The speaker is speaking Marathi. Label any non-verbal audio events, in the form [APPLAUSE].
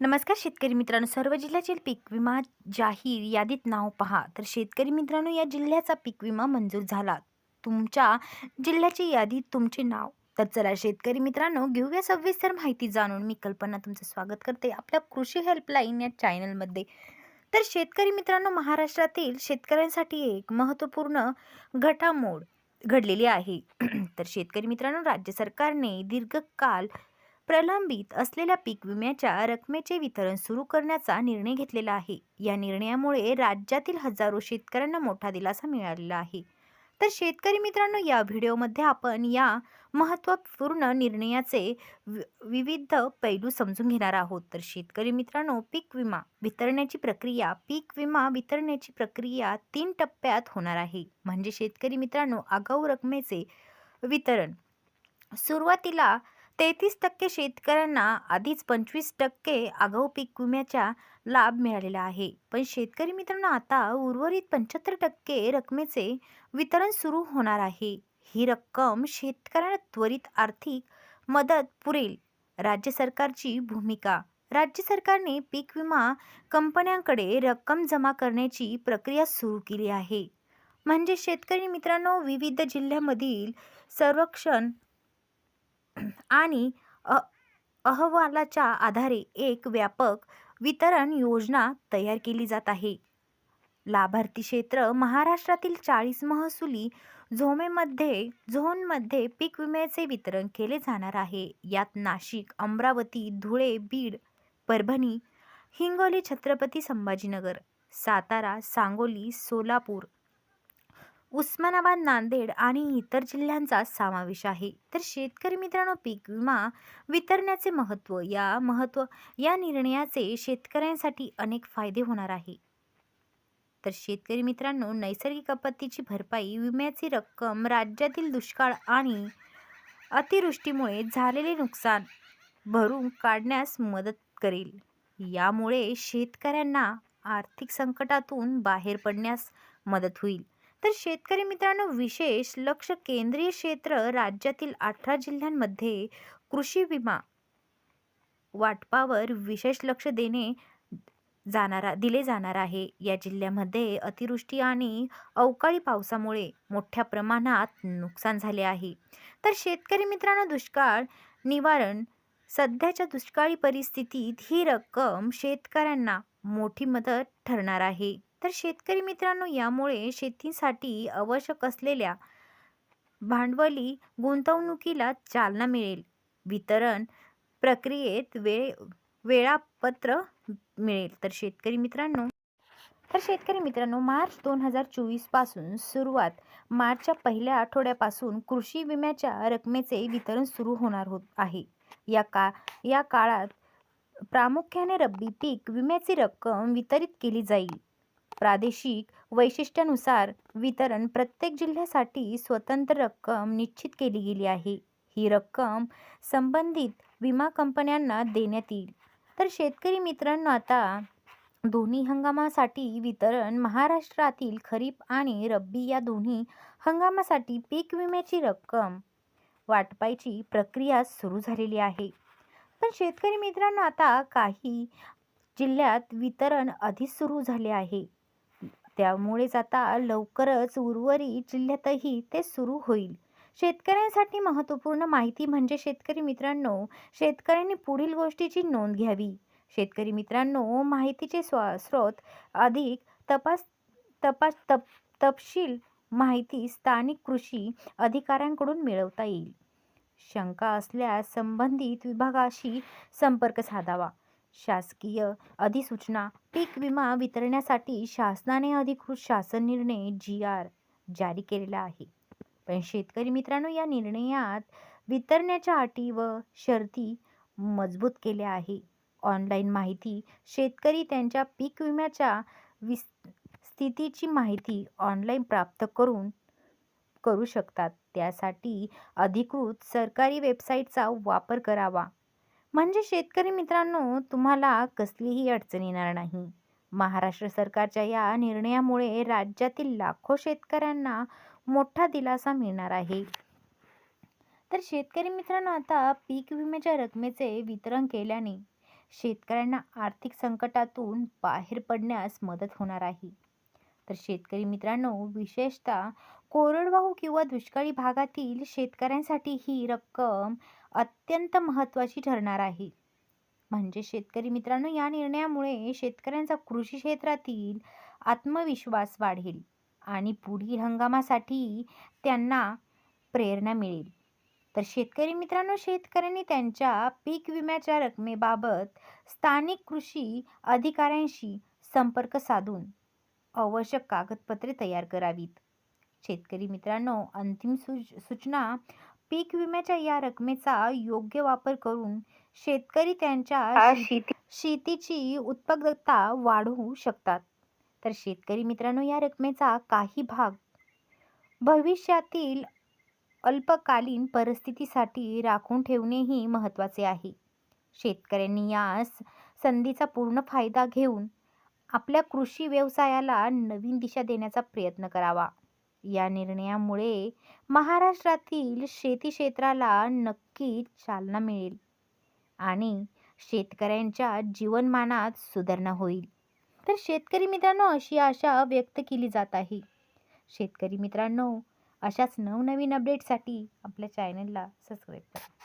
नमस्कार शेतकरी मित्रांनो. सर्व जिल्ह्यातील पीक विमा जाहीर यादीत नाव पहा. तर शेतकरी मित्रांनो या जिल्ह्याचा पीक विमा मंजूर झाला. तुमच्या जिल्ह्याची यादीत तुमचे नाव. तर चला शेतकरी मित्रांनो घेऊया सविस्तर माहिती जाणून. मी कल्पना तुमचं स्वागत करते आपल्या कृषी हेल्पलाईन या चॅनलमध्ये. तर शेतकरी मित्रांनो महाराष्ट्रातील शेतकऱ्यांसाठी एक महत्त्वपूर्ण घटामोड घडलेली आहे. [CLEARS THROAT] तर शेतकरी मित्रांनो राज्य सरकारने दीर्घकाल प्रलंबित असलेल्या पीक विम्याच्या रकमेचे वितरण सुरू करण्याचा निर्णय घेतलेला आहे. या निर्णयामुळे राज्यातील हजारो शेतकऱ्यांना मोठा दिलासा मिळालेला आहे. तर शेतकरी मित्रांनो या व्हिडिओमध्ये आपण या महत्त्वपूर्ण निर्णयाचे विविध पैलू समजून घेणार आहोत. तर शेतकरी मित्रांनो पीक विमा वितरण्याची प्रक्रिया पीक विमा वितरण्याची प्रक्रिया तीन टप्प्यात होणार आहे. म्हणजे शेतकरी मित्रांनो आगाऊ रकमेचे वितरण. सुरुवातीला तेहतीस टक्के शेतकऱ्यांना आधीच पंचवीस टक्के आगाऊ पीक विम्याचा लाभ मिळालेला आहे. पण शेतकरी मित्रांनो आता उर्वरित पंच्याहत्तर टक्के रकमेचे वितरण सुरू होणार आहे. ही रक्कम शेतकऱ्यांना त्वरित आर्थिक मदत पुरेल. राज्य सरकारची भूमिका. राज्य सरकारने पीक विमा कंपन्यांकडे रक्कम जमा करण्याची प्रक्रिया सुरू केली आहे. म्हणजे शेतकरी मित्रांनो विविध जिल्ह्यामधील संरक्षण आणि अ अहवालाच्या आधारे एक व्यापक वितरण योजना तयार केली जात आहे. लाभार्थी क्षेत्र महाराष्ट्रातील चाळीस महसुली झोमेमध्ये झोनमध्ये पीक विम्याचे वितरण केले जाणार आहे. यात नाशिक अमरावती धुळे बीड परभणी हिंगोली छत्रपती संभाजीनगर सातारा सांगोली सोलापूर उस्मानाबाद नांदेड आणि इतर जिल्ह्यांचा समावेश आहे. तर शेतकरी मित्रांनो पीक विमा वितरण्याचे महत्त्व या महत्त्व या निर्णयाचे शेतकऱ्यांसाठी अनेक फायदे होणार आहे. तर शेतकरी मित्रांनो नैसर्गिक आपत्तीची भरपाई विम्याची रक्कम राज्यातील दुष्काळ आणि अतिवृष्टीमुळे झालेले नुकसान भरून काढण्यास मदत करेल. यामुळे शेतकऱ्यांना आर्थिक संकटातून बाहेर पडण्यास मदत होईल. तर शेतकरी मित्रांनो विशेष लक्ष केंद्रीय क्षेत्र राज्यातील अठरा जिल्ह्यांमध्ये कृषी विमा वाटपावर विशेष लक्ष देणे जाणारा दिले जाणार आहे. या जिल्ह्यामध्ये अतिवृष्टी आणि अवकाळी पावसामुळे मोठ्या प्रमाणात नुकसान झाले आहे. तर शेतकरी मित्रांनो दुष्काळ निवारण सध्याच्या दुष्काळी परिस्थितीत ही रक्कम शेतकऱ्यांना मोठी मदत ठरणार आहे. तर शेतकरी मित्रांनो यामुळे शेतीसाठी आवश्यक असलेल्या भांडवली गुंतवणुकीला चालना मिळेल. वितरण प्रक्रियेत वेळ वेळापत्र मिळेल. तर शेतकरी मित्रांनो तर शेतकरी मित्रांनो मार्च दोन हजार चोवीसपासून सुरुवात मार्चच्या पहिल्या आठवड्यापासून कृषी विम्याच्या रकमेचे वितरण सुरू होणार होत आहे. या का या काळात प्रामुख्याने रब्बी पीक विम्याची रक्कम वितरित केली जाईल. प्रादेशिक वैशिष्ट्यानुसार वितरण प्रत्येक जिल्ह्यासाठी स्वतंत्र रक्कम निश्चित केली गेली आहे. ही रक्कम संबंधित विमा कंपन्यांना देण्यात येईल. तर शेतकरी मित्रांनो आता दोन्ही हंगामासाठी वितरण महाराष्ट्रातील खरीप आणि रब्बी या दोन्ही हंगामासाठी पीक विम्याची रक्कम वाटपायची प्रक्रिया सुरू झालेली आहे. पण शेतकरी मित्रांनो आता काही जिल्ह्यात वितरण आधीच सुरू झाले आहे. त्यामुळेच आता लवकरच उर्वरित जिल्ह्यातही ते सुरू होईल. शेतकऱ्यांसाठी महत्त्वपूर्ण माहिती म्हणजे शेतकरी मित्रांनो शेतकऱ्यांनी पुढील गोष्टीची नोंद घ्यावी. शेतकरी मित्रांनो माहितीचे स्वा स्रोत अधिक तपास तपास तप तपशील माहिती स्थानिक कृषी अधिकाऱ्यांकडून मिळवता येईल. शंका असल्यास संबंधित विभागाशी संपर्क साधावा. शासकीय अधिसूचना पीक विमा वितरण्यासाठी शासनाने अधिकृत शासन निर्णय जी आर जारी केलेला आहे. पण शेतकरी मित्रांनो या निर्णयात वितरण्याच्या अटी व शर्ती मजबूत केल्या आहे. ऑनलाईन माहिती शेतकरी त्यांच्या पीक विम्याच्या विस स्थितीची माहिती ऑनलाईन प्राप्त करून करू शकतात. त्यासाठी अधिकृत सरकारी वेबसाईटचा वापर करावा. म्हणजे शेतकरी मित्रांनो तुम्हाला कसलीही अडचण येणार नाही. महाराष्ट्र सरकारच्या या निर्णयामुळे राज्यातील लाखो शेतकऱ्यांना मोठा दिलासा मिळणार आहे. तर शेतकरी मित्रांनो आता पीक विम्याच्या रकमेचे वितरण केल्याने शेतकऱ्यांना आर्थिक संकटातून बाहेर पडण्यास मदत होणार आहे. तर शेतकरी मित्रांनो विशेषतः कोरडवाहू किंवा दुष्काळी भागातील शेतकऱ्यांसाठी ही रक्कम अत्यंत महत्त्वाची ठरणार आहे. म्हणजे शेतकरी मित्रांनो या निर्णयामुळे शेतकऱ्यांचा कृषी क्षेत्रातील आत्मविश्वास वाढेल आणि पुढील हंगामासाठी त्यांना प्रेरणा मिळेल. तर शेतकरी मित्रांनो शेतकऱ्यांनी त्यांच्या पीक विम्याच्या रकमेबाबत स्थानिक कृषी अधिकाऱ्यांशी संपर्क साधून आवश्यक कागदपत्रे तयार करावीत. शेतकरी मित्रांनो अंतिम सूच सूचना पीक विम्याच्या या रकमेचा योग्य वापर करून शेतकरी त्यांच्या शेती शेतीची उत्पादकता वाढवू शकतात. तर शेतकरी मित्रांनो या रकमेचा काही भाग भविष्यातील अल्पकालीन परिस्थितीसाठी राखून ठेवणेही महत्त्वाचे आहे. शेतकऱ्यांनी या संधीचा पूर्ण फायदा घेऊन आपल्या कृषी व्यवसायाला नवीन दिशा देण्याचा प्रयत्न करावा. या निर्णयामुळे महाराष्ट्रातील शेती क्षेत्राला नक्कीच चालना मिळेल आणि शेतकऱ्यांच्या जीवनमानात सुधारणा होईल. तर शेतकरी मित्रांनो अशी आशा व्यक्त केली जात आहे. शेतकरी मित्रांनो अशाच नवनवीन अपडेटसाठी आपल्या चॅनलला सबस्क्राईब करा.